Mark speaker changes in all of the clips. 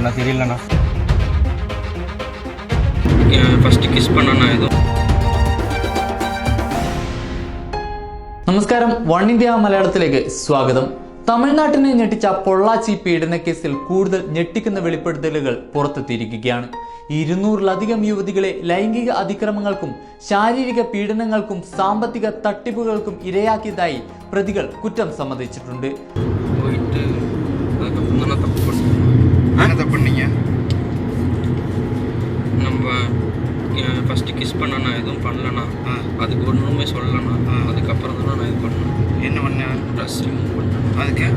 Speaker 1: என்ன தெரியலண்ணா
Speaker 2: first kiss பண்ணனா ஏதோ
Speaker 3: നമസ്കാരം വൺ ഇന്ത്യ മലയാളത്തിലേക്ക് സ്വാഗതം തമിഴ്നാട്ടിനെ ഞെട്ടിച്ച പൊള്ളാച്ചി പീഡനക്കേസിൽ കൂടുതൽ ഞെട്ടിക്കുന്ന വെളിപ്പെടുത്തലുകൾ പുറത്തെത്തിയിരിക്കുകയാണ് ഇരുന്നൂറിലധികം യുവതികളെ ലൈംഗിക അതിക്രമങ്ങൾക്കും ശാരീരിക പീഡനങ്ങൾക്കും സാമ്പത്തിക തട്ടിപ്പുകൾക്കും ഇരയാക്കിയതായി പ്രതികൾ കുറ്റം സമ്മതിച്ചിട്ടുണ്ട്
Speaker 2: ஃபஸ்ட்டு கிஸ் பண்ணனா எதுவும் பண்ணலண்ணா
Speaker 1: ஆ.
Speaker 2: அதுக்கு ஒன்றுமே சொல்லலண்ணா
Speaker 1: ஆ.
Speaker 2: அதுக்கப்புறம் தான் நான் இது பண்ணேன்
Speaker 1: என்ன பண்ண
Speaker 2: ட்ரெஸ் ரிமூவ் பண்ணேன்
Speaker 1: அதுக்கு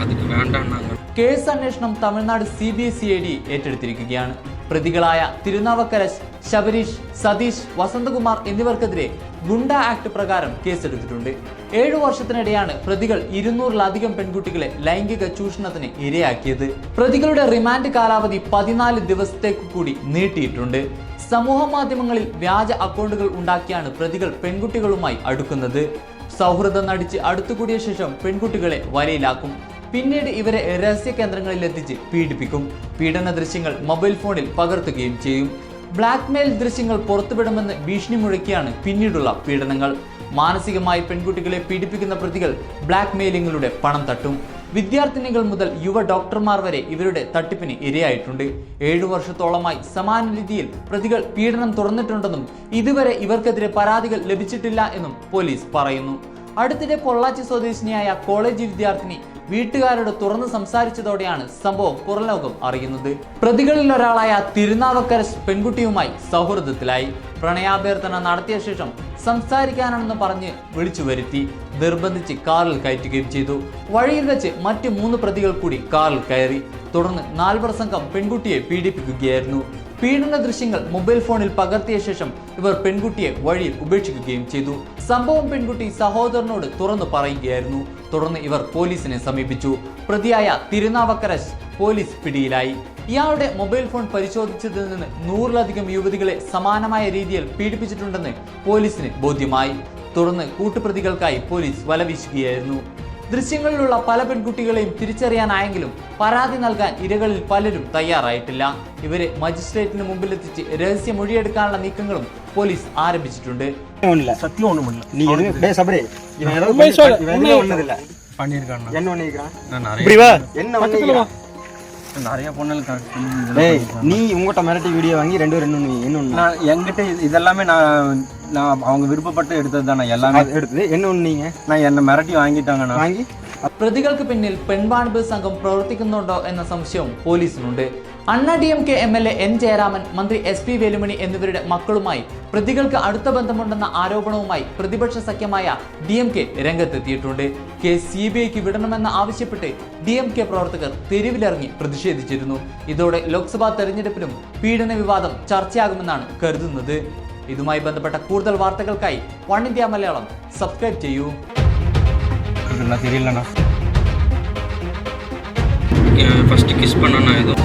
Speaker 2: அதுக்கு வேண்டான்னாங்க
Speaker 3: കേസ് അന്വേഷണം Tamil Nadu C B S E I D ഏറ്റെടുത്തിരിക്കുകയാണ് പ്രതികളായ തിരുനാവക്കര ശബരീഷ് സതീഷ് വസന്തകുമാർ എന്നിവർക്കെതിരെ ഗുണ്ട ആക്ട് പ്രകാരം കേസെടുത്തിട്ടുണ്ട് ഏഴു വർഷത്തിനിടെയാണ് പ്രതികൾ ഇരുന്നൂറിലധികം പെൺകുട്ടികളെ ലൈംഗിക ചൂഷണത്തിന് ഇരയാക്കിയത് പ്രതികളുടെ റിമാൻഡ് കാലാവധി പതിനാല് ദിവസത്തേക്ക് കൂടി നീട്ടിയിട്ടുണ്ട് സമൂഹ മാധ്യമങ്ങളിൽ വ്യാജ അക്കൗണ്ടുകൾ ഉണ്ടാക്കിയാണ് പ്രതികൾ പെൺകുട്ടികളുമായി അടുക്കുന്നത്. സൗഹൃദം നടിച്ച് അടുത്തുകൂടിയ ശേഷം പെൺകുട്ടികളെ വലയിലാക്കും. പിന്നീട് ഇവരെ രഹസ്യ കേന്ദ്രങ്ങളിൽ എത്തിച്ച് പീഡിപ്പിക്കും. പീഡന ദൃശ്യങ്ങൾ മൊബൈൽ ഫോണിൽ പകർത്തുകയും ചെയ്യും. ബ്ലാക്ക്മെയിൽ ദൃശ്യങ്ങൾ പുറത്തുവിടുമെന്ന് ഭീഷണി മുഴക്കിയാണ് പിന്നീടുള്ള പീഡനങ്ങൾ. മാനസികമായി പെൺകുട്ടികളെ പീഡിപ്പിക്കുന്ന പ്രതികൾ ബ്ലാക്ക് മെയിലിങ്ങിലൂടെ പണം തട്ടും. വിദ്യാർത്ഥിനികൾ മുതൽ യുവ ഡോക്ടർമാർ വരെ ഇവരുടെ തട്ടിപ്പിന് ഇരയായിട്ടുണ്ട്. ഏഴു വർഷത്തോളമായി സമാന രീതിയിൽ പ്രതികൾ പീഡനം തുറന്നിട്ടുണ്ടെന്നും ഇതുവരെ ഇവർക്കെതിരെ പരാതികൾ ലഭിച്ചിട്ടില്ല എന്നും പോലീസ് പറയുന്നു. അടുത്തിടെ പൊള്ളാച്ചി സ്വദേശിനിയായ കോളേജ് വിദ്യാർത്ഥിനി വീട്ടുകാരോട് തുറന്ന് സംസാരിച്ചതോടെയാണ് സംഭവം പുറംലോകം അറിയുന്നത്. പ്രതികളിൽ ഒരാളായ തിരുനാവക്കര പെൺകുട്ടിയുമായി സൗഹൃദത്തിലായി. പ്രണയാഭ്യർത്ഥന നടത്തിയ ശേഷം സംസാരിക്കാനാണെന്ന് പറഞ്ഞ് വിളിച്ചു വരുത്തി. നിർബന്ധിച്ച് കാറിൽ കയറ്റുകയും ചെയ്തു. വഴിയിൽ വെച്ച് മറ്റ് മൂന്ന് പ്രതികൾ കൂടി കാറിൽ കയറി. തുടർന്ന് നാൽവർ സംഘം പെൺകുട്ടിയെ പീഡിപ്പിക്കുകയായിരുന്നു. പീഡന ദൃശ്യങ്ങൾ മൊബൈൽ ഫോണിൽ പകർത്തിയ ശേഷം ഇവർ പെൺകുട്ടിയെ വഴിയിൽ ഉപേക്ഷിക്കുകയും ചെയ്തു. സംഭവം പെൺകുട്ടി സഹോദരനോട് തുറന്നു പറയുകയായിരുന്നു. തുടർന്ന് ഇവർ പോലീസിനെ സമീപിച്ചു. പ്രതിയായ തിരുനാവക്കര പോലീസ് പിടിയിലായി. ഇയാളുടെ മൊബൈൽ ഫോൺ പരിശോധിച്ചതിൽ നിന്ന് നൂറിലധികം യുവതികളെ സമാനമായ രീതിയിൽ പീഡിപ്പിച്ചിട്ടുണ്ടെന്ന് പോലീസിന് ബോധ്യമായി. തുടർന്ന് കൂട്ടുപ്രതികൾക്കായി പോലീസ് വലവീശുകയായിരുന്നു. ദൃശ്യങ്ങളിലുള്ള പല പെൺകുട്ടികളെയും തിരിച്ചറിയാനായെങ്കിലും പരാതി നൽകാൻ ഇരകളിൽ പലരും തയ്യാറായിട്ടില്ല ഇവരെ മജിസ്ട്രേറ്റിന് മുമ്പിലെത്തിച്ച് രഹസ്യ മൊഴിയെടുക്കാനുള്ള നീക്കങ്ങളും പോലീസ് ആരംഭിച്ചിട്ടുണ്ട്
Speaker 4: ஒன்றும் இல்லை
Speaker 1: சத்தியம் ஒண்ணும் பண்ணல
Speaker 4: நீ எதுவும் டே சபரி இவன் ஏதோ பண்ணி- இவன் எதுவும் ஒண்ணது இல்ல
Speaker 1: நிறைய பொண்ணுகளுக்கு
Speaker 4: ஏய் நீ உங்கள்கிட்ட மிரட்டி வீடியோ வாங்கி ரெண்டு ரெண்டு இன்னொன்று
Speaker 1: நான் என்கிட்ட இதெல்லாமே நான் நான் அவங்க விருப்பப்பட்டு எடுத்தது தான் நான்
Speaker 4: எல்லாமே எடுத்தது. என்ன ஒன்று நீங்கள்
Speaker 1: நான் என்னை மிரட்டி வாங்கிட்டாங்கண்ணா
Speaker 4: வாங்கி?
Speaker 3: പ്രതികൾക്ക് പിന്നിൽ പെൺവാണിഭ സംഘം പ്രവർത്തിക്കുന്നുണ്ടോ എന്ന സംശയവും പോലീസിനുണ്ട്. Anna D M K M L A N Jayaraman മന്ത്രി എസ് പി വേലുമണി എന്നിവരുടെ മക്കളുമായി പ്രതികൾക്ക് അടുത്ത ബന്ധമുണ്ടെന്ന ആരോപണവുമായി പ്രതിപക്ഷ സഖ്യമായ ഡി എം കെ രംഗത്തെത്തിയിട്ടുണ്ട്. കേസ് സി ബി ഐക്ക് വിടണമെന്ന് ആവശ്യപ്പെട്ട് ഡി എം കെ പ്രവർത്തകർ തെരുവിലിറങ്ങി പ്രതിഷേധിച്ചിരുന്നു. ഇതോടെ ലോക്സഭാ തെരഞ്ഞെടുപ്പിലും പീഡന വിവാദം ചർച്ചയാകുമെന്നാണ് കരുതുന്നത്. ഇതുമായി ബന്ധപ്പെട്ട കൂടുതൽ വാർത്തകൾക്കായി വൺ ഇന്ത്യ മലയാളം സബ്സ്ക്രൈബ് ചെയ്യൂ.
Speaker 1: என்ன தெரியலண்ணா.
Speaker 2: ஃபஸ்ட்டு கிஸ் பண்ணனா எதுவும்